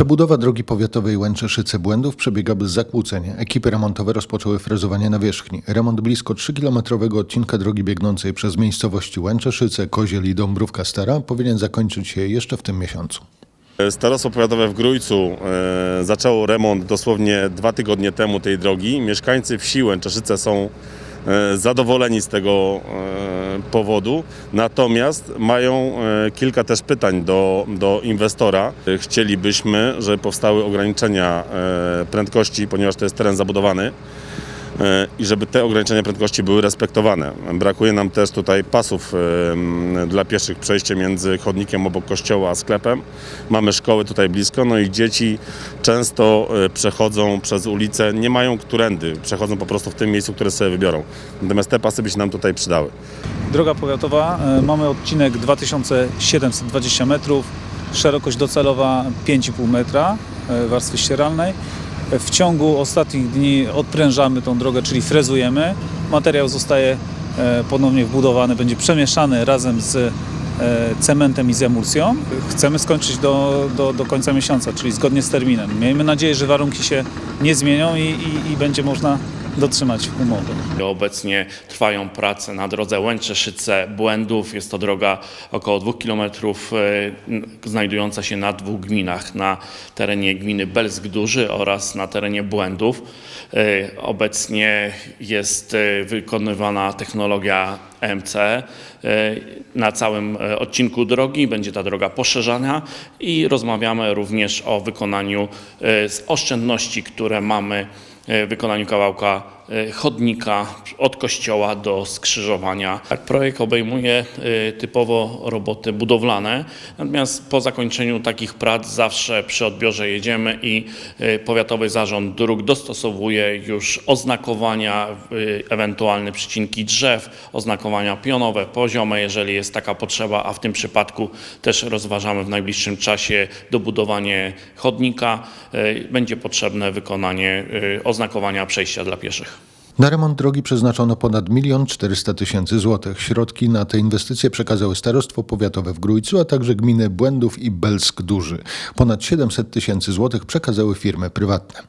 Przebudowa drogi powiatowej Łęczeszyce-Błędów przebiega bez zakłóceń. Ekipy remontowe rozpoczęły frezowanie nawierzchni. Remont blisko 3-kilometrowego odcinka drogi biegnącej przez miejscowości Łęczeszyce, Koziel i Dąbrówka Stara powinien zakończyć się jeszcze w tym miesiącu. Starostwo Powiatowe w Grójcu e, zaczęło remont dosłownie dwa tygodnie temu tej drogi. Mieszkańcy wsi Łęczeszyce są e, zadowoleni z tego e, powodu, natomiast mają e, kilka też pytań do, do inwestora. Chcielibyśmy, żeby powstały ograniczenia e, prędkości, ponieważ to jest teren zabudowany i żeby te ograniczenia prędkości były respektowane. Brakuje nam też tutaj pasów em, dla pieszych przejście między chodnikiem obok kościoła a sklepem. Mamy szkoły tutaj blisko, no i dzieci często e, przechodzą przez ulicę, nie mają którędy, przechodzą po prostu w tym miejscu, które sobie wybiorą. Natomiast te pasy by się nam tutaj przydały. Droga powiatowa, e, mamy odcinek 2720 metrów, szerokość docelowa 5,5 metra e, warstwy ścieralnej. W ciągu ostatnich dni odprężamy tą drogę, czyli frezujemy. Materiał zostaje e, ponownie wbudowany, będzie przemieszany razem z e, cementem i z emulsją. Chcemy skończyć do, do, do końca miesiąca, czyli zgodnie z terminem. Miejmy nadzieję, że warunki się nie zmienią i, i, i będzie można dotrzymać umowy. Obecnie trwają prace na drodze Łęczeszyce-Błędów. Jest to droga około 2 km znajdująca się na dwóch gminach, na terenie gminy Belsk Duży oraz na terenie Błędów. E, Obecnie jest e, wykonywana technologia EMC e, na całym odcinku drogi. Będzie ta droga poszerzana i rozmawiamy również o wykonaniu z oszczędności, które mamy wykonaniu kawałka e, chodnika od kościoła do skrzyżowania. Tak, projekt obejmuje e, typowo roboty budowlane, natomiast po zakończeniu takich prac zawsze przy odbiorze jedziemy i e, Powiatowy Zarząd Dróg dostosowuje już oznakowania, e, ewentualne przycinki drzew, oznakowania pionowe, poziome, jeżeli jest taka potrzeba, a w tym przypadku też rozważamy w najbliższym czasie dobudowanie chodnika. E, Będzie potrzebne wykonanie e, oznakowania przejścia dla pieszych. Na remont drogi przeznaczono ponad 1 400 tysięcy złotych. Środki na te inwestycje przekazały Starostwo Powiatowe w Grójcu, a także gminy Błędów i Belsk Duży. Ponad 700 tysięcy złotych przekazały firmy prywatne.